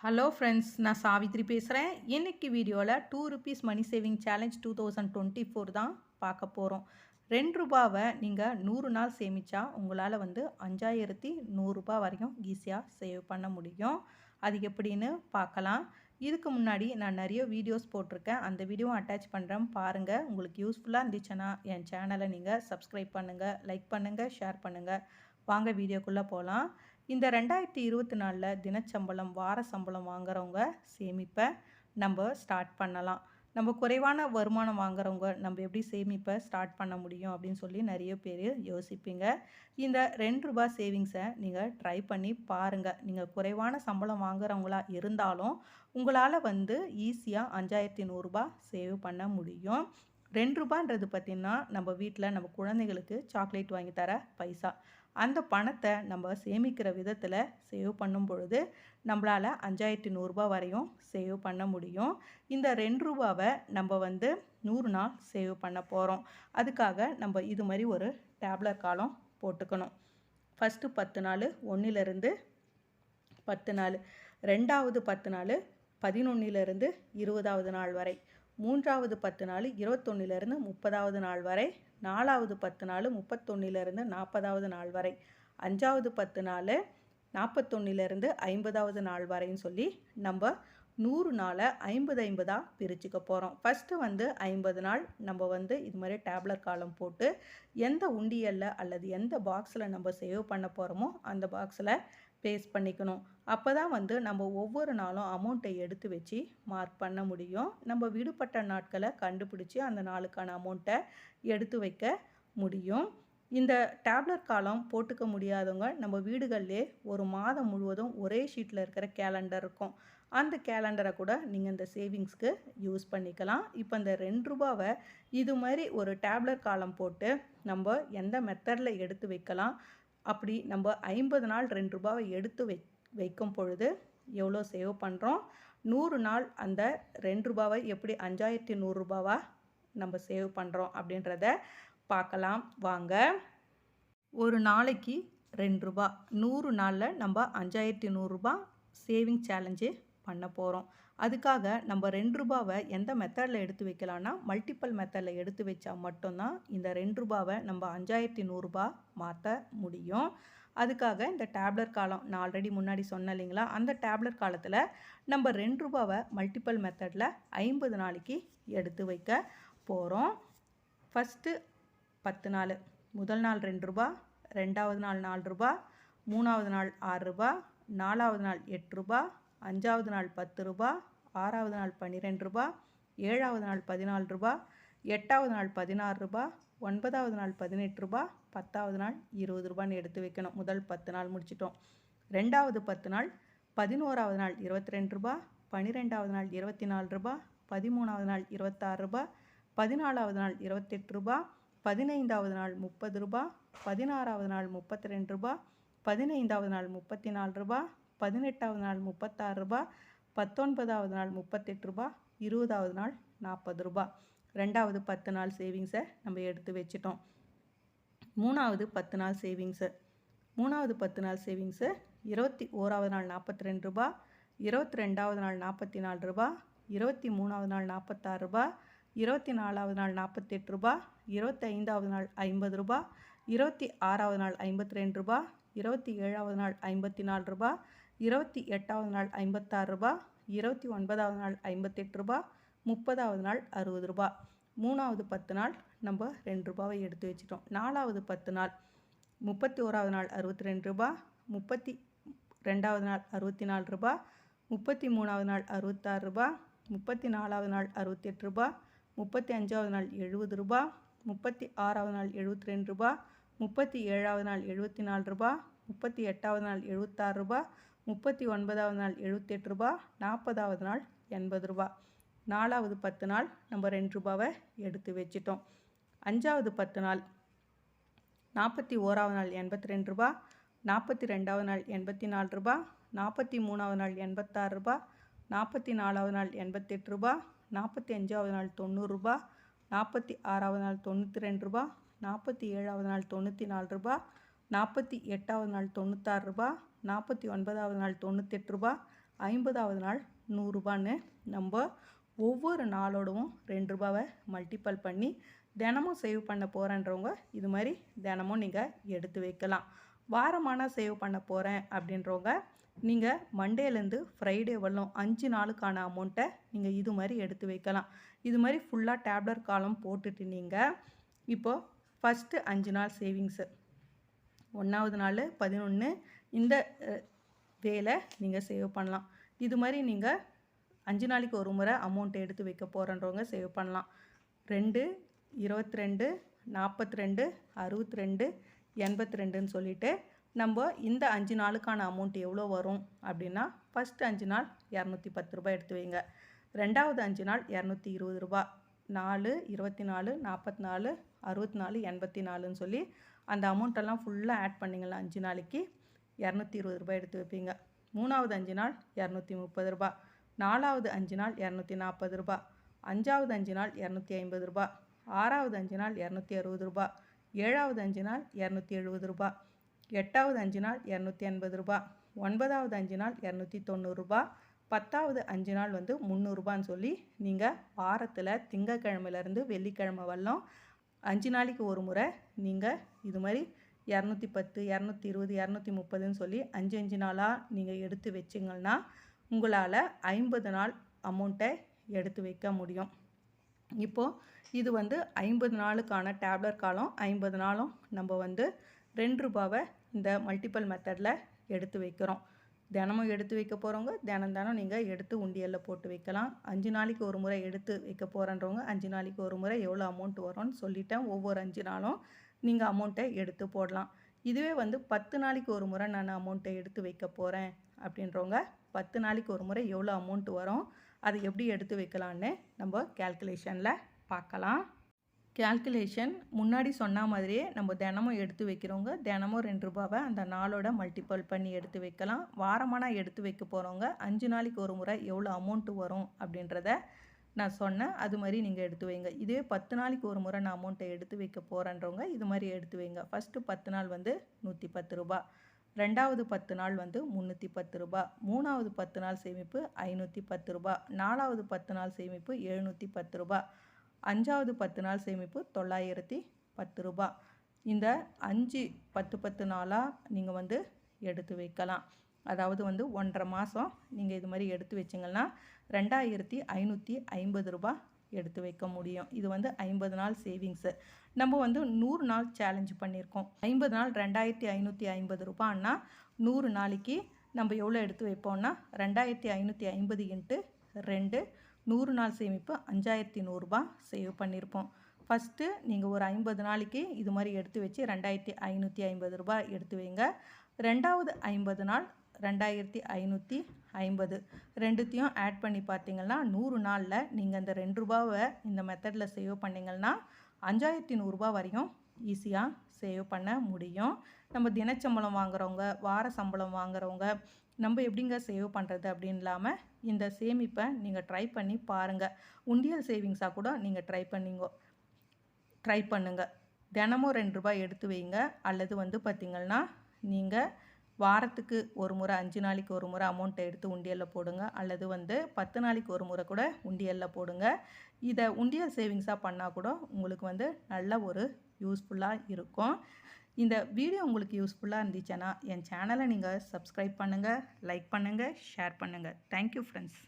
Hello friends நான் சாவித்ரி பேசுகிறேன் இன்றைக்கி வீடியோவில் two rupees money saving challenge two thousand twenty four தான் பார்க்க போகிறோம் ரெண்டு ரூபாவை நீங்கள் நூறு நாள் சேமித்தா உங்களால் வந்து அஞ்சாயிரத்தி நூறுரூபா வரைக்கும் ஈஸியாக சேவ் பண்ண முடியும். அது எப்படின்னு பார்க்கலாம். இதுக்கு முன்னாடி நான் நிறைய வீடியோஸ் போட்டிருக்கேன். அந்த வீடியோ அட்டாச் பண்ணுறேன் பாருங்கள் உங்களுக்கு யூஸ்ஃபுல்லாக இருந்துச்சுன்னா என் சேனலை நீங்கள் சப்ஸ்கிரைப் பண்ணுங்கள் லைக் பண்ணுங்கள் ஷேர் பண்ணுங்கள் வாங்க வீடியோக்குள்ளே போகலாம் இந்த ரெண்டாயிரத்தி இருபத்தி நாலில் தினச்சம்பளம் வார சம்பளம் வாங்குறவங்க சேமிப்பை நம்ம ஸ்டார்ட் பண்ணலாம். நம்ம குறைவான வருமானம் வாங்குறவங்க நம்ம எப்படி சேமிப்பை ஸ்டார்ட் பண்ண முடியும் அப்படின்னு சொல்லி நிறைய பேர் யோசிப்பீங்க. இந்த ரெண்டு ரூபாய் சேவிங்ஸை நீங்கள் ட்ரை பண்ணி பாருங்கள் நீங்கள் குறைவான சம்பளம் வாங்குறவங்களா இருந்தாலும் உங்களால் வந்து ஈஸியாக அஞ்சாயிரத்தி நூறுரூபா சேவ் பண்ண முடியும். ரெண்டு ரூபான்றது பார்த்திங்கன்னா நம்ம வீட்டில் நம்ம குழந்தைகளுக்கு சாக்லேட் வாங்கி தர பைசா. அந்த பணத்தை நம்ம சேமிக்கிற விதத்தில் சேவ் பண்ணும் பொழுது நம்மளால் அஞ்சாயிரத்தி நூறுரூபா வரையும் சேவ் பண்ண முடியும். இந்த ரெண்டு ரூபாவை நம்ம வந்து நூறு நாள் சேவ் பண்ண போகிறோம் அதுக்காக நம்ம இது மாதிரி ஒரு டேப்லர் காலம் போட்டுக்கணும். ஃபஸ்ட்டு பத்து நாள் ஒன்றிலிருந்து பத்து நாள் ரெண்டாவது பத்து நாள் பதினொன்னிலிருந்து இருபதாவது நாள் வரை. மூன்றாவது பத்து நாள் இருபத்தொன்னிலிருந்து முப்பதாவது நாள் வரை நாலாவது பத்து நாள் முப்பத்தொன்னிலிருந்து நாற்பதாவது நாள் வரை அஞ்சாவது பத்து நாள் நாற்பத்தொன்னிலிருந்து ஐம்பதாவது நாள் வரைன்னு சொல்லி நம்ம நூறு நாளை ஐம்பது ஐம்பதாக பிரிச்சுக்க போகிறோம் ஃபஸ்ட்டு வந்து ஐம்பது நாள். நம்ம வந்து இது மாதிரி டேப்லெட் காலம் போட்டு எந்த உண்டியலில் அல்லது எந்த பாக்ஸில் நம்ம சேவ் பண்ண போகிறோமோ அந்த பாக்ஸில் பேஸ்ட் பண்ணிக்கணும். அப்போ தான் வந்து நம்ம ஒவ்வொரு நாளும் அமௌண்ட்டை எடுத்து வச்சு மார்க் பண்ண முடியும். நம்ம விடுபட்ட நாட்களை கண்டுபிடிச்சி அந்த நாளுக்கான அமௌண்ட்டை எடுத்து வைக்க முடியும். இந்த டேப்லெட் காலம் போட்டுக்க முடியாதவங்க நம்ம வீடுகள்லே ஒரு மாதம் முழுவதும் ஒரே ஷீட்டில் இருக்கிற கேலண்டர் இருக்கும். அந்த கேலண்டரை கூட நீங்கள் இந்த சேவிங்ஸ்க்கு யூஸ் பண்ணிக்கலாம். இப்போ இந்த ரெண்டு ரூபாவை இது மாதிரி ஒரு டேப்லெட் காலம் போட்டு நம்ம எந்த மெத்தடில் எடுத்து வைக்கலாம்? அப்படி நம்ம ஐம்பது நாள் ரெண்டு ரூபாவை எடுத்து வை வைக்கும் பொழுது எவ்வளோ சேவ் பண்ணுறோம் நூறு நாள் அந்த ரெண்டு ரூபாவை எப்படி அஞ்சாயிரத்தி நூறுரூபாவாக நம்ம சேவ் பண்ணுறோம் அப்படின்றத பார்க்கலாம். வாங்க. ஒரு நாளைக்கு ரெண்டு ரூபா. நூறு நாளில் நம்ம அஞ்சாயிரத்தி நூறுரூபா சேவிங் சேலஞ்சு பண்ண போகிறோம் அதுக்காக நம்ம ரெண்டு ரூபாவை எந்த மெத்தடில் எடுத்து வைக்கலான்னா மல்டிப்பிள் மெத்தடில் எடுத்து வச்சா மட்டும்தான் இந்த ரெண்டு ரூபாவை நம்ம அஞ்சாயிரத்தி நூறுரூபா மாற்ற முடியும். அதுக்காக இந்த டேப்லெட் காலம் நான் ஆல்ரெடி முன்னாடி சொன்னேன் இல்லைங்களா? அந்த டேப்லெட் காலத்தில் நம்ம ரெண்டு ரூபாவை மல்டிப்பிள் மெத்தடில் ஐம்பது நாளைக்கு எடுத்து வைக்க போகிறோம் ஃபஸ்ட்டு பத்து நாள் முதல் நாள் ரெண்டு ரூபா ரெண்டாவது நாள் நாலு ரூபா மூணாவது நாள் ஆறு ரூபா நாலாவது நாள் எட்டு ரூபா அஞ்சாவது நாள் பத்து ரூபா ஆறாவது நாள் பன்னிரெண்டு ரூபா ஏழாவது நாள் பதினாலு ரூபா எட்டாவது நாள் பதினாறு ரூபா ஒன்பதாவது நாள் பதினெட்டு ரூபா பத்தாவது நாள் இருபது ரூபான்னு எடுத்து வைக்கணும். முதல் பத்து நாள் முடிச்சிட்டோம். ரெண்டாவது பத்து நாள் பதினோராவது நாள் இருபத்தி ரெண்டு ரூபா பன்னிரெண்டாவது நாள் இருபத்தி நாலு ரூபா பதிமூணாவது நாள் இருபத்தாறு ரூபா பதினாலாவது நாள் இருபத்தெட்டு ரூபா பதினைந்தாவது நாள் முப்பது ரூபா பதினாறாவது நாள் முப்பத்தி ரெண்டு ரூபா பதினைந்தாவது நாள் முப்பத்தி நாலு ரூபா பதினெட்டாவது நாள் முப்பத்தாறு ரூபா பத்தொன்பதாவது நாள் முப்பத்தெட்டு ரூபா இருபதாவது நாள் நாற்பது ரூபா. ரெண்டாவது பத்து நாள் சேவிங்ஸை நம்ம எடுத்து வச்சிட்டோம். மூணாவது பத்து நாள் சேவிங்ஸு மூணாவது பத்து நாள் சேவிங்ஸு இருபத்தி ஓராவது நாள் நாற்பத்தி ரெண்டு ரூபா இருபத்தி ரெண்டாவது நாள் நாற்பத்தி நாலு ரூபா இருபத்தி மூணாவது நாள் நாற்பத்தாறு ரூபா இருபத்தி நாலாவது நாள் நாற்பத்தெட்டு ரூபா இருபத்தி ஐந்தாவது நாள் ஐம்பது ரூபா இருபத்தி ஆறாவது நாள் ஐம்பத்தி ரெண்டு ரூபா இருபத்தி ஏழாவது நாள் ஐம்பத்தி நாலு ரூபா இருபத்தி எட்டாவது நாள் ஐம்பத்தாறு ரூபா இருபத்தி ஒன்பதாவது நாள் ஐம்பத்தெட்டு ரூபா முப்பதாவது நாள் அறுபது ரூபா. மூணாவது பத்து நாள் நம்ம ரெண்டு ரூபாவை எடுத்து வச்சிட்டோம். நாலாவது பத்து நாள் முப்பத்தி ஓராவது நாள் அறுபத்தி ரெண்டு ரூபா முப்பத்தி ரெண்டாவது நாள் அறுபத்தி நாலு ரூபா முப்பத்தி மூணாவது நாள் அறுபத்தாறு ரூபா முப்பத்தி நாலாவது நாள் அறுபத்தெட்டு ரூபா முப்பத்தி அஞ்சாவது நாள் எழுபது ரூபா முப்பத்தி ஆறாவது நாள் எழுபத்தி ரெண்டு ரூபா முப்பத்தி ஏழாவது நாள் எழுபத்தி நாலு ரூபா முப்பத்தி எட்டாவது நாள் எழுபத்தாறு ரூபா முப்பத்தி ஒன்பதாவது நாள் எழுபத்தெட்டு ரூபா நாற்பதாவது நாள் எண்பது ரூபா. நாலாவது பத்து நாள் நம்ம ரெண்டு ரூபாவை எடுத்து வச்சிட்டோம். அஞ்சாவது பத்து நாள் நாற்பத்தி ஓராவது நாள் எண்பத்தி ரெண்டு ரூபா நாற்பத்தி ரெண்டாவது நாள் எண்பத்தி நாலு ரூபா நாற்பத்தி மூணாவது நாள் எண்பத்தாறு ரூபா நாற்பத்தி நாலாவது நாள் எண்பத்தெட்டு ரூபா நாற்பத்தி அஞ்சாவது நாள் தொண்ணூறுரூபா நாற்பத்தி ஆறாவது நாள் தொண்ணூற்றி ரெண்டு ரூபா நாற்பத்தி ஏழாவது நாள் தொண்ணூற்றி நாலு ரூபா நாற்பத்தி எட்டாவது நாள் தொண்ணூத்தாறு ரூபா நாற்பத்தி ஒன்பதாவது நாள் தொண்ணூத்தெட்டு ரூபா ஐம்பதாவது நாள் நூறுரூபான்னு நம்ம ஒவ்வொரு நாளோடவும் ரெண்டு ரூபாவை மல்டிப்பல் பண்ணி தினமும் சேவ் பண்ண போகிறேன்றவங்க இது மாதிரி தினமும் நீங்கள் எடுத்து வைக்கலாம். வாரமான சேவ் பண்ண போகிறேன் அப்படின்றவங்க நீங்கள் மண்டேலேருந்து ஃப்ரைடே வரலாம். அஞ்சு நாளுக்கான அமௌண்ட்டை நீங்கள் இது மாதிரி எடுத்து வைக்கலாம். இது மாதிரி ஃபுல்லாக டேப்லெட் காலம் போட்டுட்டு நீங்கள் இப்போது ஃபஸ்ட்டு அஞ்சு நாள் சேவிங்ஸு ஒன்றாவது நாள் பதினொன்று இந்த வேலை நீங்கள் சேவ் பண்ணலாம். இது மாதிரி நீங்கள் அஞ்சு நாளைக்கு ஒரு முறை அமௌண்ட்டை எடுத்து வைக்க போகிறன்றவங்க சேவ் பண்ணலாம். ரெண்டு இருபத்தி ரெண்டு நாற்பத்தி ரெண்டு அறுபத்தி ரெண்டு எண்பத்தி ரெண்டுன்னு சொல்லிவிட்டு நம்ம இந்த அஞ்சு நாளுக்கான அமௌண்ட் எவ்வளோ வரும் அப்படின்னா ஃபஸ்ட்டு அஞ்சு நாள் இரநூத்தி பத்து ரூபாய் எடுத்து வைங்க. ரெண்டாவது அஞ்சு நாள் இரநூத்தி இருபது ரூபா நாலு இருபத்தி நாலு நாற்பத்தி நாலு அறுபத்தி நாலு எண்பத்தி நாலுன்னு சொல்லி அந்த அமௌண்ட்டெல்லாம் ஃபுல்லாக ஆட் பண்ணிங்களா அஞ்சு நாளைக்கு இரநூத்தி இருபது ரூபாய் எடுத்து வைப்பீங்க. மூணாவது அஞ்சு நாள் இரநூத்தி முப்பது ரூபா நாலாவது அஞ்சு நாள் இரநூத்தி நாற்பது ரூபா அஞ்சாவது அஞ்சு நாள் இரநூத்தி ஐம்பது ரூபா ஆறாவது அஞ்சு நாள் இரநூத்தி அறுபது ரூபா ஏழாவது அஞ்சு நாள் இரநூத்தி எழுபது ரூபா எட்டாவது அஞ்சு நாள் இரநூத்தி எண்பது ரூபா. ஒன்பதாவது அஞ்சு நாள் இரநூத்தி தொண்ணூறுரூபா பத்தாவது அஞ்சு நாள் வந்து முந்நூறுரூபான்னு சொல்லி நீங்கள் வாரத்தில் திங்கக்கிழமையிலேருந்து வெள்ளிக்கிழமை வரலாம். அஞ்சு நாளைக்கு ஒரு முறை நீங்கள் இது மாதிரி இரநூத்தி பத்து இரநூத்தி இருபது இரநூத்தி முப்பதுன்னு சொல்லி அஞ்சு அஞ்சு நாளாக நீங்கள் எடுத்து வச்சிங்கன்னா உங்களால் ஐம்பது நாள் அமௌண்ட்டை எடுத்து வைக்க முடியும். இப்போது இது வந்து ஐம்பது நாளுக்கான டேப்லெட் காலம். ஐம்பது நாளும் நம்ம வந்து ரெண்டு ரூபாவை இந்த மல்டிபிள் மெத்தடில் எடுத்து வைக்கிறோம். தினமும் எடுத்து வைக்க போகிறவங்க தினம் தினம் நீங்கள் எடுத்து உண்டியலில் போட்டு வைக்கலாம். அஞ்சு நாளைக்கு ஒரு முறை எடுத்து வைக்க போகிறன்றவங்க அஞ்சு நாளைக்கு ஒரு முறை எவ்வளோ அமௌண்ட் வரும்னு சொல்லிட்டேன். ஒவ்வொரு அஞ்சு நாளும் நீங்கள் அமௌண்ட்டை எடுத்து போடலாம். இதுவே வந்து பத்து நாளைக்கு ஒரு முறை நான் அமௌண்ட்டை எடுத்து வைக்க போகிறேன் அப்படின்றவங்க பத்து நாளைக்கு ஒரு முறை எவ்வளோ அமௌண்ட் வரும் அதை எப்படி எடுத்து வைக்கலான்னு நம்ம கேல்குலேஷனில் பார்க்கலாம். கேல்குலேஷன் முன்னாடி சொன்ன மாதிரியே நம்ம தினமும் எடுத்து வைக்கிறவங்க தினமும் ரெண்டு ரூபாவை அந்த நாளோட மல்டிபிள் பண்ணி எடுத்து வைக்கலாம். வாரமான எடுத்து வைக்க போகிறவங்க அஞ்சு நாளைக்கு ஒரு முறை எவ்வளோ அமௌண்ட்டு வரும் அப்படின்றத நான் சொன்னேன். அது மாதிரி நீங்கள் எடுத்து வைங்க. இதே பத்து நாளைக்கு ஒரு முறை நான் அமௌண்ட்டை எடுத்து வைக்க போகிறேன்றவங்க இது மாதிரி எடுத்து வைங்க. ஃபஸ்ட்டு பத்து நாள் வந்து நூற்றி பத்து ரூபா. ரெண்டாவது பத்து நாள் வந்து முந்நூற்றி பத்து ரூபா. மூணாவது பத்து நாள் சேமிப்பு ஐநூற்றி பத்து ரூபா. நாலாவது பத்து நாள் சேமிப்பு எழுநூற்றி பத்து ரூபா. அஞ்சாவது பத்து நாள் சேமிப்பு தொள்ளாயிரத்தி பத்து ரூபா. இந்த அஞ்சு பத்து பத்து நாளாக நீங்கள் வந்து எடுத்து வைக்கலாம். அதாவது வந்து ஒன்றரை மாதம் நீங்கள் இது மாதிரி எடுத்து வச்சிங்கன்னா ரெண்டாயிரத்தி ஐநூற்றி ஐம்பது ரூபா எடுத்து வைக்க முடியும். இது வந்து ஐம்பது நாள் சேவிங்ஸு நம்ம வந்து நூறு நாள் சேலஞ்சு பண்ணியிருக்கோம். ஐம்பது நாள் ரெண்டாயிரத்தி ஐநூற்றி ஐம்பது ரூபான்னா நூறு நாளைக்கு நம்ம எவ்வளோ எடுத்து வைப்போம்னா ரெண்டாயிரத்தி ஐநூற்றி ஐம்பது இன்ட்டு ரெண்டு நூறு நாள் சேமிப்பு அஞ்சாயிரத்தி நூறுரூபா சேவ் பண்ணியிருப்போம். ஃபஸ்ட்டு நீங்கள் ஒரு ஐம்பது நாளைக்கு இது மாதிரி எடுத்து வச்சு ரெண்டாயிரத்தி ஐநூற்றி ஐம்பது ரூபாய் எடுத்து வைங்க. ரெண்டாவது ஐம்பது நாள் ரெண்டாயிரத்தி ஐநூற்றி ஐம்பது. ரெண்டுத்தையும் ஆட் பண்ணி பார்த்தீங்கன்னா நூறு நாளில் நீங்கள் அந்த ரெண்டு ரூபாவை இந்த மெத்தடில் சேவ் பண்ணிங்கன்னா அஞ்சாயிரத்தி நூறுரூபா வரையும் ஈஸியாக சேவ் பண்ண முடியும். நம்ம தினச்சம்பளம் வாங்குறவங்க வார சம்பளம் வாங்குறவங்க நம்ம எப்படிங்க சேவ் பண்ணுறது அப்படின்னு இல்லாமல் இந்த சேமிப்பை நீங்கள் ட்ரை பண்ணி பாருங்கள் உண்டியல் சேவிங்ஸாக கூட நீங்கள் ட்ரை பண்ணிங்க ட்ரை பண்ணுங்கள் தினமும் ரெண்டு ரூபாய் எடுத்து வைங்க. அல்லது வந்து பார்த்திங்கன்னா நீங்கள் வாரத்துக்கு ஒரு முறை அஞ்சு நாளைக்கு ஒரு முறை அமௌண்ட்டை எடுத்து உண்டியலில் போடுங்க. அல்லது வந்து பத்து நாளைக்கு ஒரு முறை கூட உண்டியலில் போடுங்க. இதை உண்டியல் சேவிங்ஸாக பண்ணால் கூட உங்களுக்கு வந்து நல்ல ஒரு யூஸ்ஃபுல்லாக இருக்கும். இந்த வீடியோ உங்களுக்கு யூஸ்ஃபுல்லாக இருந்துச்சுன்னா என் சேனலை நீங்கள் சப்ஸ்கிரைப் பண்ணுங்கள் லைக் பண்ணுங்கள் ஷேர் பண்ணுங்கள் தேங்க்யூ ஃப்ரெண்ட்ஸ்